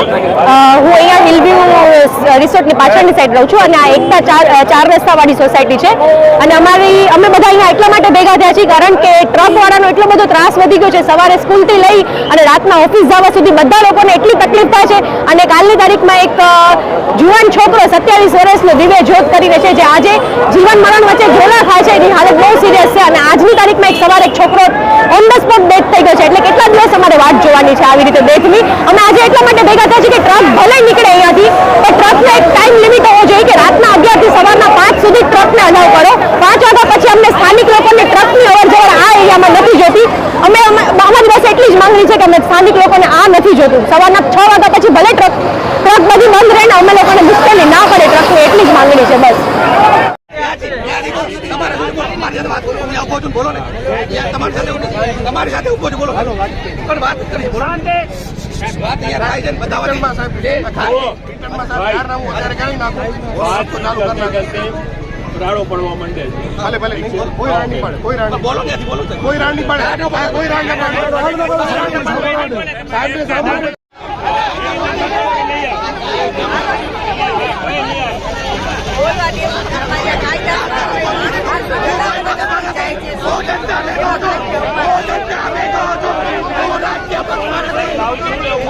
હું અહીંયા હિલવ્યુ રિસોર્ટની પાછળની સાઈડ રહું છું અને આ એકતા ચાર રસ્તાવાળી સોસાયટી છે. અને અમારી, અમે બધા અહીંયા એટલા માટે ભેગા થયા છીએ કારણ કે ટ્રકવાળાનો એટલો બધો ત્રાસ વધી ગયો છે. સવારે સ્કૂલથી લઈ અને રાતના ઓફિસ જવા સુધી બધા લોકોને એટલી તકલીફ થાય છે. અને કાલની તારીખમાં એક જુવાન છોકરો સત્યાવીસ વર્ષનો દિવ્ય જોત કરીને છે, જે આજે જીવન મરણ વચ્ચે ઝોલા ખાય છે. એની હાલત બહુ સિરિયસ છે. અને આજની તારીખમાં એક સવારે એક છોકરો ઓન ધ સ્પોટ ડેથ થઈ ગયો છે. એટલે કેટલા દિવસ અમારે વાટ જોવાની છે આવી રીતે ડેથની અમે આજે એટલા માટે ભેગા થયા છે કે ટ્રક ભલે નીકળે અહીંયાથી પણ ટ્રકનો એક ટાઈમ લિમિટ હોવો જોઈએ કે રાતના અગિયારથી સવારના પાંચ સુધી ટ્રકને અલાવ કરો. પાંચ વાગ્યા પછી અમને સ્થાનિક લોકોને ટ્રકની અવર જવર આ એરિયામાં નથી જોતી. અમે અમે- અમારી પાસે એટલી જ માંગણી છે કે અમે સ્થાનિક લોકોને આ નથી જોતું. સવારના છ વાગ્યા પછી ભલે ટ્રક ટ્રક બધી બંધ રહે ને અમે લોકોને મુશ્કેલી ના પડે ટ્રકની એટલી જ માંગણી છે બસ. તમારે સાથે ઊભો બોલો. તમારી સાથે ઊભો છું. તમારી સાથે ઊભો છું બોલો. પણ વાત કરી વાત યાર થાય છે બતાવવાની. જે રાડો પડવા માંડે ભલે ભલે કોઈ રાડ નહીં કોઈ રાડ પડે કોઈ રાડ નહીં સાહેબ